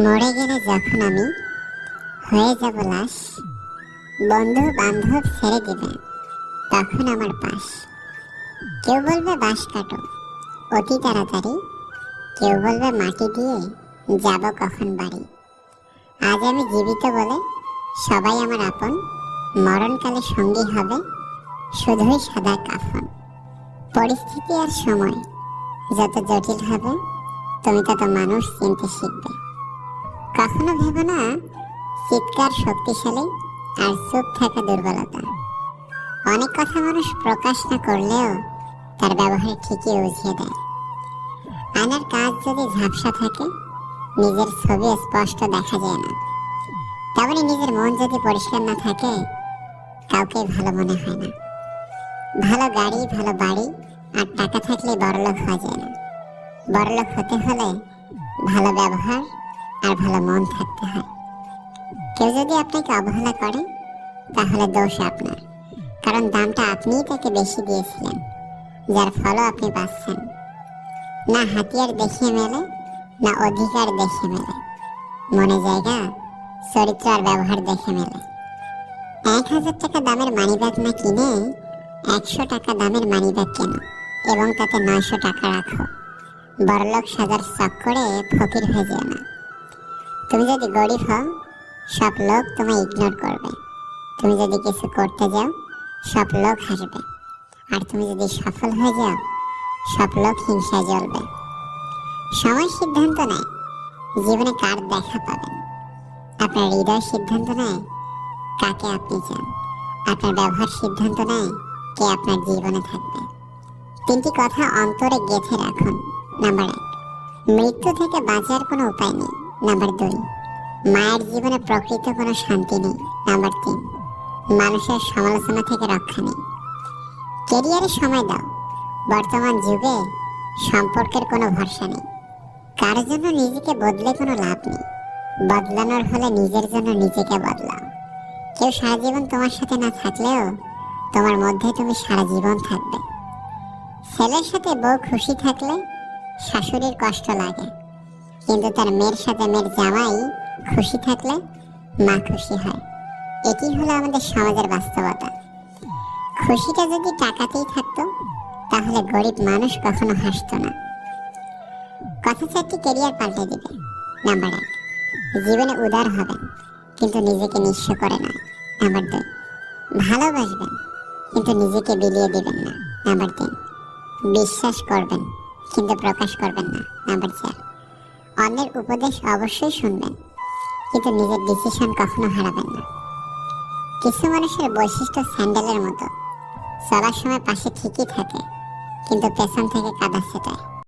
মরে গেলে যখন আমি হয়ে যাব লাশ, বন্ধু বান্ধব ছেড়ে দিবে, তখন আমার পাশ। কেউ বলবে বাঁশ কাটো, অতি তাড়াতাড়ি। কেউ বলবে মাটি দিয়ে যাব কখন বাড়ি। আজ আমি জীবিত বলে সবাই আমার আপন, মরণকালে সঙ্গী হবে, শুধুই সাদা কাফন। পরিস্থিতি আর সময়, যত জটিল হবে, তুমি তত মানুষ চিনতে শিখবে। কখনো ভেবো না, চিৎকার শক্তিশালী আর চুপ থাকা দুর্বলতা। অনেক কথা মানুষ প্রকাশ না করলেও তার ব্যবহার ঠিকই বুঝিয়ে দেয়। আয়নার কাজ যদি ঝাপসা থাকে, নিজের ছবি স্পষ্ট দেখা যায় না। তেমনি নিজের মন যদি পরিষ্কার না থাকে, কাউকে ভালো মনে হয় না। ভালো গাড়ি, ভালো বাড়ি আর টাকা থাকলে বড়লোক হওয়া যায় না। বড়লোক হতে হলে ভালো ব্যবহার আর ভালো মন থাকতে হয়। কেউ যদি আপনাকে অবহেলা করে, তাহলে দোষ আপনার। কারণ দামটা আপনিই তাকে বেশি দিয়েছিলেন, যার ফলও আপনি পাচ্ছেন। না হাতিয়ার দেখিয়ে মেলে, না অধিকার দেখে মেলে। মনে জায়গা, চরিত্র আর ব্যবহার দেখে মেলে। এক হাজার টাকা দামের মানিব্যাগ না কিনে একশো টাকা দামের মানিব্যাগ কেন? এবং তাতে নয়শো টাকা রাখো। বড়লোক সাজার চক্করে ফকির হয়ে যেও না। তুমি যদি গরিব হও, সব লোক তোমায় ইগনোর করবে। তুমি যদি কিছু করতে যাও, সব লোক হাসবে। আর তুমি যদি সফল হয়ে যাও, সব লোক হিংসায় জ্বলবে। সময় সিদ্ধান্ত নেয়, জীবনে কার দেখা পাবেন আপনার হৃদয় সিদ্ধান্ত নেয়, কাকে আপনি চান। আপনার ব্যবহার সিদ্ধান্ত নেয়, কে আপনার জীবনে থাকবে। তিনটি কথা অন্তরে গেঁথে রাখুন। নাম্বার এক, মৃত্যু থেকে বাঁচার কোনো উপায় নেই। নাম্বার দুই, মায়ের জীবনে প্রকৃত কোনো শান্তি নেই। নাম্বার তিন, মানুষের সমালোচনা থেকে রক্ষা নেই। কেরিয়ারে সময় দাও, বর্তমান যুগে সম্পর্কের কোনো ভরসা নেই। কারোর জন্য নিজেকে বদলে কোনো লাভ নেই? বদলানোর হলে নিজের জন্য নিজেকে বদলাও। কেউ সারা জীবন তোমার সাথে না থাকলেও তোমার মধ্যে তুমি সারা জীবন থাকবে। ছেলের সাথে বউ খুশি থাকলে শাশুড়ির কষ্ট লাগে। কিন্তু তার মেয়ের সাথে মেয়ের জামাই খুশি থাকলে মা খুশি হয়। এটি হলো আমাদের সমাজের বাস্তবতা। খুশিটা যদি টাকাতেই থাকতো, তাহলে গরিব মানুষ কখনো হাসতো না। কথা চারটি কেরিয়ার পাল্টে দিবে। নাম্বার এক, জীবনে উদার হবেন, কিন্তু নিজেকে নিঃস্ব করে না নাম্বার দুই, ভালোবাসবেন, কিন্তু নিজেকে বিলিয়ে দেবেন না। নাম্বার তিন, বিশ্বাস করবেন, কিন্তু প্রকাশ করবেন না। নাম্বার চার অন্যের উপদেশ অবশ্যই শুনবেন, কিন্তু নিজের ডিসিশন কখনো হারাবেন না। কিছু মানুষের বৈশিষ্ট্য স্যান্ডেলের মতো, চলার সময় পাশে ঠিকই থাকে, কিন্তু পেছন থেকে কাদা ছেটায়।